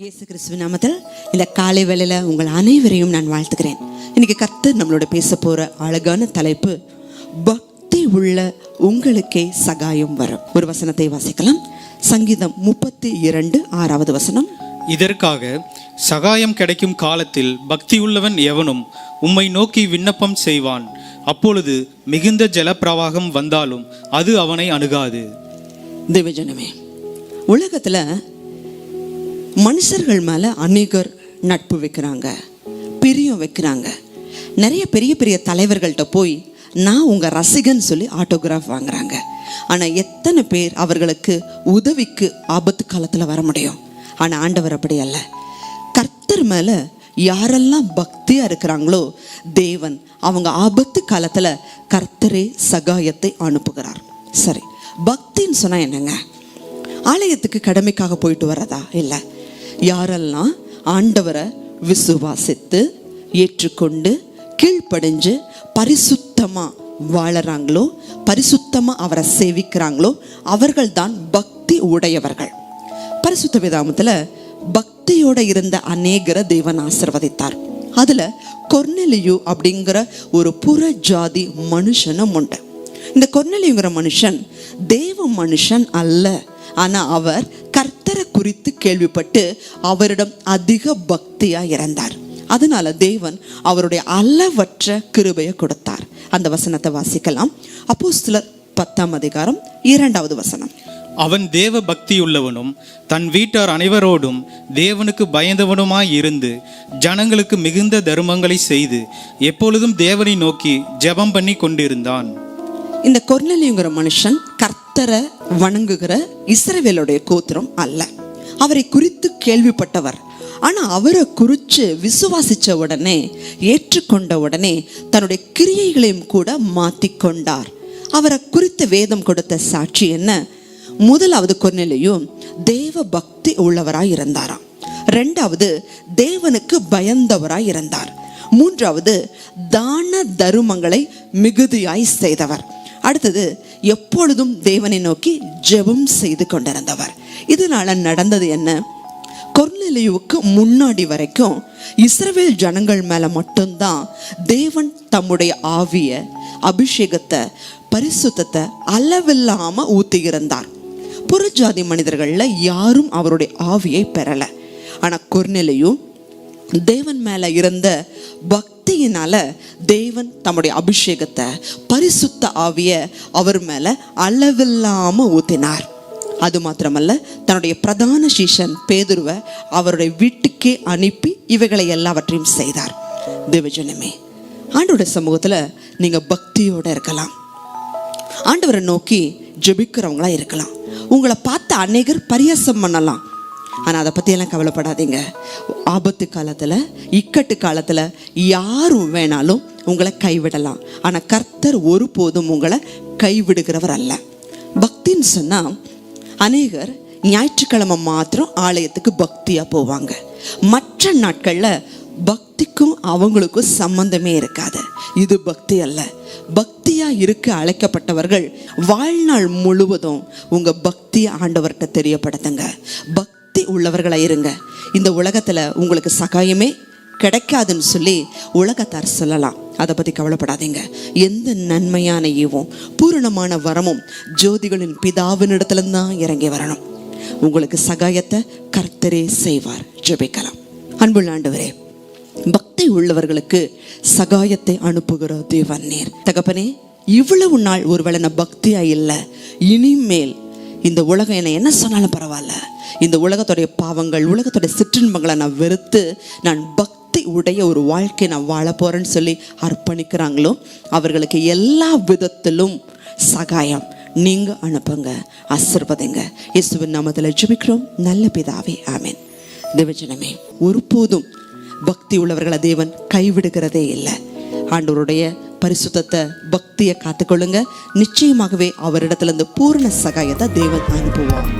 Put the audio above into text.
இயேசு கிறிஸ்துவ நாமத்தில் இந்த காலை வேளையில் உங்கள் அனைவரையும் நான் வாழ்த்துக்கிறேன் இன்னைக்கு கர்த்தர் நம்மளோட பேச போற அழகான தலைப்பு பக்தி உள்ள உங்களுக்கே சகாயம் வரும். ஒரு வசனத்தை வாசிக்கலாம். சங்கீதம் முப்பத்தி இரண்டு ஆறாவது வசனம். இதற்காக சகாயம் கிடைக்கும் காலத்தில் பக்தியுள்ளவன் எவனும் உம்மை நோக்கி விண்ணப்பம் செய்வான். அப்பொழுது மிகுந்த ஜலப்பிரவாகம் வந்தாலும் அது அவனை அணுகாது. தேவஜனமே உலகத்துல மனுஷர்கள் மேலே அநேகர் நட்பு வைக்கிறாங்க பிரியம் வைக்கிறாங்க. நிறைய பெரிய பெரிய தலைவர்கள்ட்ட போய் நான் உங்கள் ரசிகன் சொல்லி ஆட்டோகிராஃப் வாங்குறாங்க. ஆனால் எத்தனை பேர் அவர்களுக்கு உதவிக்கு ஆபத்து காலத்தில் வர முடியும்? ஆனால் ஆண்டவர் அப்படி அல்ல. கர்த்தர் மேலே யாரெல்லாம் பக்தியாக இருக்கிறாங்களோ தேவன் அவங்க ஆபத்து காலத்தில் கர்த்தரே சகாயத்தை அனுப்புகிறார். சரி பக்தின்னு சொன்னால் என்னங்க? ஆலயத்துக்கு கடமைக்காக போயிட்டு வர்றதா? இல்லை. யாரெல்லாம் ஆண்டவரை விசுவாசித்து ஏற்றுக்கொண்டு கீழ்ப்படிஞ்சு பரிசுத்தமா வாழறாங்களோ பரிசுத்தமா அவரை சேவிக்கிறாங்களோ அவர்கள்தான் பக்தி உடையவர்கள். பரிசுத்த விதாமத்தில் பக்தியோட இருந்த அநேகரை தேவன் ஆசிர்வதித்தார். அதுல கொர்நெலியு அப்படிங்கிற ஒரு புற ஜாதி மனுஷனும் உண்டு. இந்த கொர்நெலியுங்கிற மனுஷன் தேவ மனுஷன் அல்ல. ஆனா அவர் கர்த்தரை குறித்து கேள்விப்பட்டு அவரிடம் அதிக பக்தியா இறந்தார். அதனால தேவன் அவருடைய அளவற்ற கிருபையை கொடுத்தார். அந்த வசனத்தை வாசிக்கலாம். அப்போஸ்தலர் பத்தாம் அதிகாரம் இரண்டாவது வசனம். அவன் தேவ பக்தியுள்ளவனும் தன் வீட்டார் அனைவரோடும் தேவனுக்கு பயந்தவனுமாய் இருந்து ஜனங்களுக்கு மிகுந்த தர்மங்களை செய்து எப்பொழுதும் தேவனை நோக்கி ஜெபம் பண்ணி கொண்டிருந்தான். இந்த கொர்நெலியுங்கிற மனுஷன் கர்த்தரை வணங்குகிற இஸ்ரவேலுடைய கோத்திரம் அல்ல. அவரை குறித்து கேள்விப்பட்டவர். ஆனால் அவரை குறித்து விசுவாசித்த உடனே ஏற்றுக்கொண்ட உடனே தன்னுடைய கிரியைகளையும் கூட மாத்திக்கொண்டார். அவரை குறித்து வேதம் கொடுத்த சாட்சி என்ன? முதலாவது கொன்னிலையும் தேவ பக்தி உள்ளவராய் இருந்தாராம். ரெண்டாவது தேவனுக்கு பயந்தவராய் இருந்தார். மூன்றாவது தான தருமங்களை மிகுதியாய் செய்தவர். அடுத்தது எப்பொழுதும் தேவனை நோக்கி ஜெபம் செய்து கொண்டிருந்தவர். இதனால நடந்தது என்ன? கொர்நெலியுவுக்கு முன்னாடி வரைக்கும் இஸ்ரவேல் ஜனங்கள் மேல மட்டும்தான் தேவன் தம்முடைய ஆவிய அபிஷேகத்தை பரிசுத்தத்தை அளவில்லாம ஊத்தியிருந்தார். புறஜாதி மனிதர்கள்ல யாரும் அவருடைய ஆவியை பெறல. ஆனா கொர்நிலையும் தேவன் மேல இருந்த பக்தி பக்தியினால தேவன் தம்முடைய அபிஷேகத்தை பரிசுத்த ஆவிய அவர் மேல அளவில்லாம ஊத்தினார். அது மாத்திரமல்ல தன்னுடைய பிரதான சீஷன் பேதுருவை அவருடைய வீட்டுக்கே அனுப்பி இவைகளை எல்லாவற்றையும் செய்தார். தேவஜனமே ஆண்டோட சமூகத்துல நீங்க பக்தியோட இருக்கலாம். ஆண்டவரை நோக்கி ஜெபிக்கிறவங்களா இருக்கலாம். உங்களை பார்த்து அநேகர் பரியாசம் பண்ணலாம். ஆனால் அதை பற்றியெல்லாம் கவலைப்படாதீங்க. ஆபத்து காலத்தில் இக்கட்டு காலத்தில் யாரும் வேணாலும் உங்களை கைவிடலாம். ஆனால் கர்த்தர் ஒருபோதும் உங்களை கைவிடுகிறவர் அல்ல. பக்தின்னு சொன்னால் அநேகர் ஞாயிற்றுக்கிழமை மாத்திரம் ஆலயத்துக்கு பக்தியாக போவாங்க. மற்ற நாட்களில் பக்திக்கும் அவங்களுக்கும் சம்பந்தமே இருக்காது. இது பக்தி அல்ல. பக்தியா இருக்க அழைக்கப்பட்டவர்கள் வாழ்நாள் முழுவதும் உங்க பக்தியை ஆண்டவர்கிட்ட தெரியப்படுத்துங்க. பக்தி உள்ளவர்களா இருங்க. இந்த உலகத்தில் உங்களுக்கு சகாயமே கிடைக்காதுன்னு சொல்லி உலகத்தார் சொல்லலாம். அதை பற்றி கவலைப்படாதீங்க. எந்த நன்மையான ஈவும் பூரணமான வரமும் ஜோதிகளின் பிதாவினிடத்துல தான் இறங்கி வரணும். உங்களுக்கு சகாயத்தை கர்த்தரே செய்வார். ஜெபிக்கலாம். அன்புள்ள ஆண்டவரே பக்தி உள்ளவர்களுக்கு சகாயத்தை அனுப்புகிற தேவன் நீர். தகப்பனே இவ்வளவு நாள் ஒருவேளை நான் பக்தியா இல்லை இனிமேல் இந்த உலகம் என்னை என்ன சொன்னாலும் பரவாயில்ல. இந்த உலகத்துடைய பாவங்கள் உலகத்துடைய சிற்றின்பங்களை நான் வெறுத்து நான் பக்தி உடைய ஒரு வாழ்க்கை நான் வாழ போறேன்னு சொல்லி அர்ப்பணிக்கிறாங்களோ அவர்களுக்கு எல்லா விதத்திலும் சகாயம். நீங்க அனுப்புங்க ஆசிர்வதிங்க. இயேசுவின் நாமத்தில் ஜெபிக்கிறோம். நல்ல பிதாவே ஆமேன். தேவஜனமே ஒருபோதும் பக்தி உள்ளவர்களை தேவன் கைவிடுகிறதே இல்லை. ஆண்டவருடைய பரிசுத்தத்தை பக்தியை காத்துக்கொள்ளுங்க. நிச்சயமாகவே அவரிடத்துல இருந்து பூரண சகாயத்தை தேவன் அனுப்புவார்.